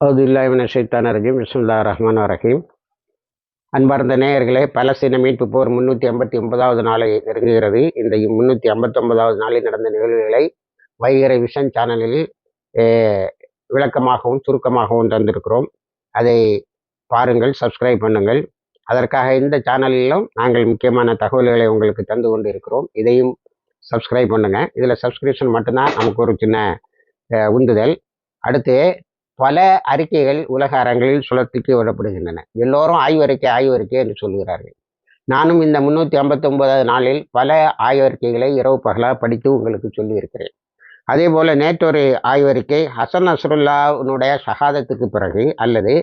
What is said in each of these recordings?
அவுதுல்லாஹிமின ஷைத்தான ரஜீம் விஸ்முல்லா ரஹ்மான் ரஹீம் அன்பார்ந்த நேயர்களே பலஸ்தீன மீட்பு போர் முன்னூற்றி ஐம்பத்தி ஒன்பதாவது நாளை நெருங்குகிறது. இந்த முன்னூற்றி ஐம்பத்தொன்பதாவது நாளில் நடந்த நிகழ்வுகளை வைகரை விஷன் சேனலில் விளக்கமாகவும் சுருக்கமாகவும் தந்திருக்கிறோம். அதை பாருங்கள் சப்ஸ்கிரைப் பண்ணுங்கள். அதற்காக இந்த சேனலிலும் நாங்கள் முக்கியமான தகவல்களை உங்களுக்கு தந்து கொண்டு இருக்கிறோம் இதையும் சப்ஸ்கிரைப் பண்ணுங்கள் இதில் சப்ஸ்கிரிப்ஷன் மட்டும்தான் நமக்கு ஒரு சின்ன உந்துதல். அடுத்து பல அறிக்கைகள் உலக அரங்கில் சுழற்சிக்கு விடப்படுகின்றன. எல்லோரும் ஆய்வறிக்கை ஆய்வறிக்கை என்று சொல்கிறார்கள். நானும் இந்த முன்னூற்றி ஐம்பத்தொம்போதாவது நாளில் பல ஆய்வறிக்கைகளை இரவு பகலாக படித்து உங்களுக்கு சொல்லியிருக்கிறேன். அதே போல் நேற்றொரு ஆய்வறிக்கை ஹசன் நஸ்ருல்லாவுடைய சகாதத்துக்கு பிறகு அல்லது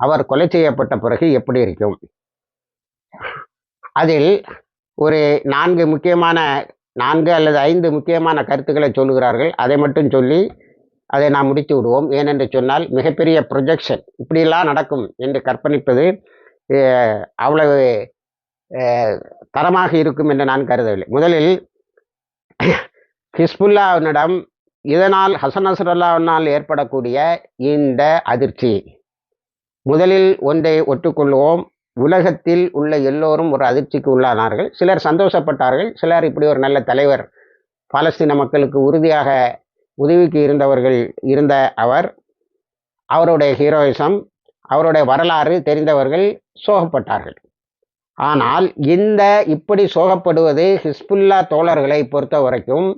அவர் கொலை செய்யப்பட்ட பிறகு எப்படி இருக்கும்? அதில் ஒரு நான்கு முக்கியமான நான்கு அல்லது ஐந்து முக்கியமான கருத்துக்களை சொல்லுகிறார்கள். அதை மட்டும் சொல்லி அதை நாம் முடித்து விடுவோம். ஏனென்று சொன்னால் மிகப்பெரிய ப்ரொஜெக்ஷன் இப்படியெல்லாம் நடக்கும் என்று கற்பணிப்பது அவ்வளவு தரமாக இருக்கும் என்று நான் கருதவில்லை. முதலில் ஹிஸ்புல்லாவினிடம் இதனால் ஹசன் அசரல்லாவினால் ஏற்படக்கூடிய இந்த அதிர்ச்சி. முதலில் ஒன்றை ஒட்டுக்கொள்வோம். உலகத்தில் உள்ள எல்லோரும் ஒரு அதிர்ச்சிக்கு உள்ளானார்கள். சிலர் சந்தோஷப்பட்டார்கள். சிலர் இப்படி ஒரு நல்ல தலைவர் பாலஸ்தீன மக்களுக்கு உறுதியாக உதவிக்கு இருந்தவர்கள் இருந்த அவர் அவருடைய ஹீரோயிசம் அவருடைய வரலாறு தெரிந்தவர்கள் சோகப்பட்டார்கள். ஆனால் இந்த இப்படி சோகப்படுவது ஹிஸ்புல்லா தோழர்களை பொறுத்த வரைக்கும்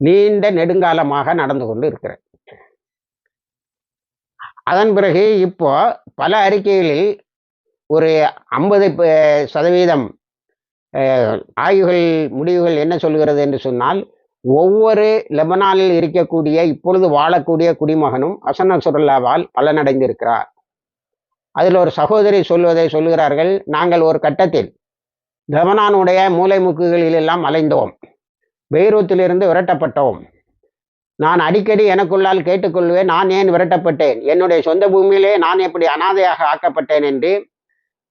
நீண்ட நெடுங்காலமாக நடந்து கொண்டு இருக்கிறது. அதன் பிறகு இப்போ பல அறிக்கைகளில் ஒரு ஐம்பது சதவீதம் ஆய்வுகள் முடிவுகள் என்ன சொல்கிறது என்று சொன்னால் ஒவ்வொரு லெபனானில் இருக்கக்கூடிய இப்பொழுது வாழக்கூடிய குடிமகனும் அசன் நசுருல்லாவால் பலனடைந்திருக்கிறார். அதில் ஒரு சகோதரி சொல்வதை சொல்கிறார்கள் நாங்கள் ஒரு கட்டத்தில் லெபனானுடைய மூலை மூக்குகளில் எல்லாம் அலைந்தோம். பெய்ரூத்திலிருந்து விரட்டப்பட்டோம். நான் அடிக்கடி எனக்குள்ளால் கேட்டுக்கொள்வேன் நான் ஏன் விரட்டப்பட்டேன்? என்னுடைய சொந்த பூமியிலே நான் எப்படி அனாதையாக ஆக்கப்பட்டேன்? என்று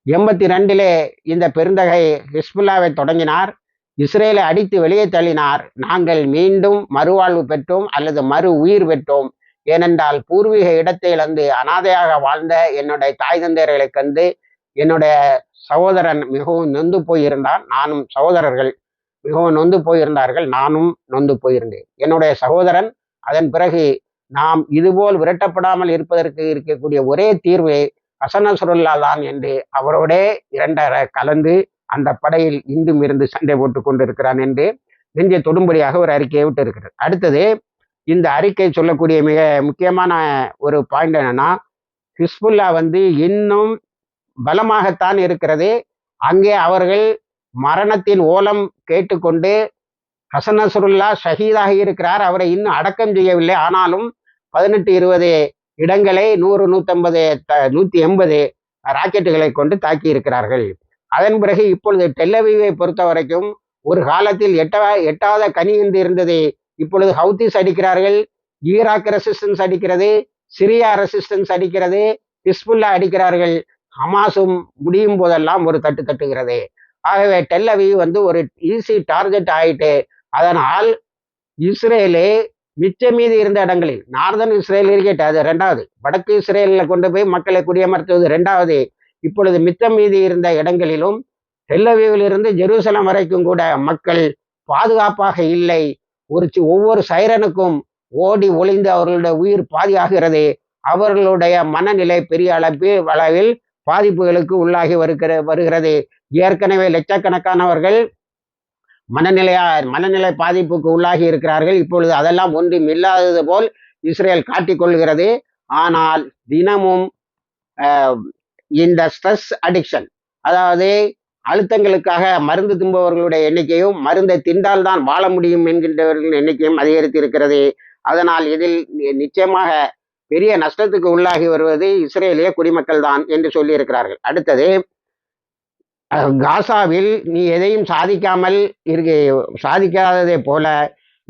எண்பத்தி ரெண்டிலே இந்த பெருந்தகை ஹிஸ்புல்லாவை தொடங்கினார். இஸ்ரேலை அடித்து வெளியே தள்ளினார். நாங்கள் மீண்டும் மறுவாழ்வு பெற்றோம் அல்லது மறு உயிர் பெற்றோம். ஏனென்றால் பூர்வீக இடத்தை இழந்து அனாதையாக வாழ்ந்த என்னுடைய தாய் தந்தையர்களை கண்டு என்னுடைய சகோதரன் மிகவும் நொந்து போயிருந்தான். நானும் சகோதரர்கள் மிகவும் நொந்து போயிருந்தார்கள். நானும் நொந்து போயிருந்தேன். என்னுடைய சகோதரன் அதன் பிறகு நாம் இதுபோல் விரட்டப்படாமல் இருப்பதற்கு இருக்கக்கூடிய ஒரே தீர்வு ஹசனசுருல்லா தான் என்று அவரோடே இரண்டரை கலந்து அந்த படையில் இன்றும் இருந்து சண்டை போட்டு கொண்டிருக்கிறான் என்று நெஞ்சை தொடும்படியாக ஒரு அறிக்கையை விட்டு இருக்கிறது அடுத்தது இந்த அறிக்கை சொல்லக்கூடிய மிக முக்கியமான ஒரு பாயிண்ட் என்னன்னா ஹிஸ்புல்லா வந்து இன்னும் பலமாகத்தான் இருக்கிறது. அங்கே அவர்கள் மரணத்தின் ஓலம் கேட்டுக்கொண்டு ஹசன் ஷஹீதாக இருக்கிறார். அவரை இன்னும் அடக்கம் செய்யவில்லை. ஆனாலும் பதினெட்டு இருபது இடங்களை நூறு நூற்றம்பது த நூற்றி எண்பது ராக்கெட்டுகளை கொண்டு தாக்கி இருக்கிறார்கள் அதன் பிறகு இப்பொழுது டெல்லவிவை பொறுத்த வரைக்கும் ஒரு காலத்தில் எட்ட எட்டாத கனி என்று இருந்தது. இப்பொழுது ஹவுத்திஸ் அடிக்கிறார்கள் ஈராக் ரெசிஸ்டன்ஸ் அடிக்கிறது சிரியா ரெசிஸ்டன்ஸ் அடிக்கிறது ஹிஸ்புல்லா அடிக்கிறார்கள். ஹமாஸும் முடியும் போதெல்லாம் ஒரு தட்டு தட்டுகிறது. ஆகவே டெல்லவி வந்து ஒரு ஈஸி டார்கெட் ஆயிட்டு அதனால் இஸ்ரேலு மிச்ச மீதி இருந்த இடங்களில் நார்தன் இஸ்ரேல் இருக்கட்டு அது ரெண்டாவது வடக்கு இஸ்ரேலில் கொண்டு போய் மக்களை குடியமர்த்துவது ரெண்டாவது இப்பொழுது மித்தம் மீதி இருந்த இடங்களிலும் டெல்லவியிலிருந்து ஜெருசலம் வரைக்கும் கூட மக்கள் பாதுகாப்பாக இல்லை. ஒரு ஒவ்வொரு சைரனுக்கும் ஓடி ஒளிந்து அவர்களுடைய உயிர் பாதியாகிறது. அவர்களுடைய மனநிலை பெரிய அளவில் அளவில் பாதிப்புகளுக்கு உள்ளாகி வருகிற வருகிறது. ஏற்கனவே லட்சக்கணக்கானவர்கள் மனநிலையா மனநிலை பாதிப்புக்கு உள்ளாகி இருக்கிறார்கள். இப்பொழுது அதெல்லாம் ஒன்றும் இல்லாதது போல் இஸ்ரேல் காட்டிக்கொள்கிறது. ஆனால் தினமும் ஆஹ், இந்த ஸ்ட்ரெஸ் அடிக்ஷன் அதாவது அழுத்தங்களுக்காக மருந்து தும்பவர்களுடைய எண்ணிக்கையும் மருந்தை தின்றால் தான் வாழ முடியும் என்கின்றவர்களின் எண்ணிக்கையும் அதிகரித்து இருக்கிறது அதனால் இதில் நிச்சயமாக பெரிய நஷ்டத்துக்கு உள்ளாகி வருவது இஸ்ரேலிய குடிமக்கள் தான் என்று சொல்லியிருக்கிறார்கள். அடுத்தது காசாவில் நீ எதையும் சாதிக்காமல் இருக்க சாதிக்காததை போல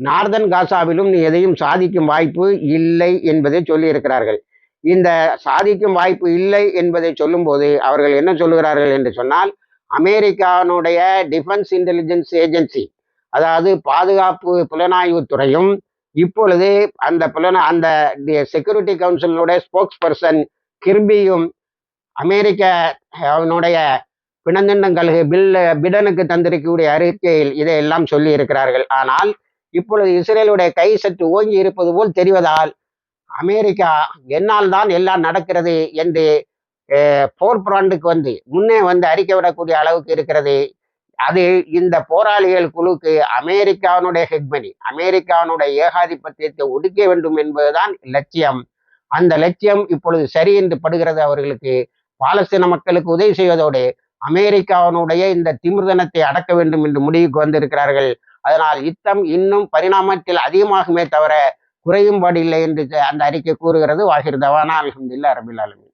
நார்தன் காசாவிலும் நீ எதையும் சாதிக்கும் வாய்ப்பு இல்லை என்பதை சொல்லியிருக்கிறார்கள். இந்த சாதிக்கும் வாய்ப்பு இல்லை என்பதை சொல்லும்போது அவர்கள் என்ன சொல்லுகிறார்கள் என்று சொன்னால் அமெரிக்கானுடைய டிஃபென்ஸ் இன்டெலிஜென்ஸ் ஏஜென்சி அதாவது பாதுகாப்பு புலனாய்வு துறையும் இப்பொழுது அந்த புலன அந்த செக்யூரிட்டி கவுன்சிலுடைய ஸ்போக்ஸ் பர்சன் கிர்பியும் அமெரிக்க அவனுடைய பிணந்திண்டங்களுக்கு பில் பிடனுக்கு தந்திருக்கக்கூடிய அறிக்கையில் இதையெல்லாம் சொல்லி இருக்கிறார்கள் ஆனால் இப்பொழுது இஸ்ரேலுடைய கை சற்று ஓங்கி இருப்பது போல் தெரிவதால் அமெரிக்கா என்னால் தான் எல்லாம் நடக்கிறது என்று போர் பிராண்டுக்கு வந்து முன்னே வந்து அறிக்கை விடக்கூடிய அளவுக்கு இருக்கிறது. அது இந்த போராளிகள் குழுக்கு அமெரிக்காவினுடைய ஹெக்மனி அமெரிக்காவினுடைய ஏகாதிபத்தியத்தை ஒடுக்க வேண்டும் என்பதுதான் லட்சியம். அந்த லட்சியம் இப்பொழுது சரி என்று படுகிறது அவர்களுக்கு. பாலஸ்தீன மக்களுக்கு உதவி செய்வதோடு அமெரிக்காவினுடைய இந்த திமிர்தனத்தை அடக்க வேண்டும் என்று முடிவுக்கு வந்திருக்கிறார்கள். அதனால் யுத்தம் இன்னும் பரிணாமத்தில் அதிகமாகுமே தவிர குறையும் இல்லை என்று அந்த அறிக்கை கூறுகிறது. வாகிர் தவானா அலமதுல்லா அரபில் ஆலமீன்.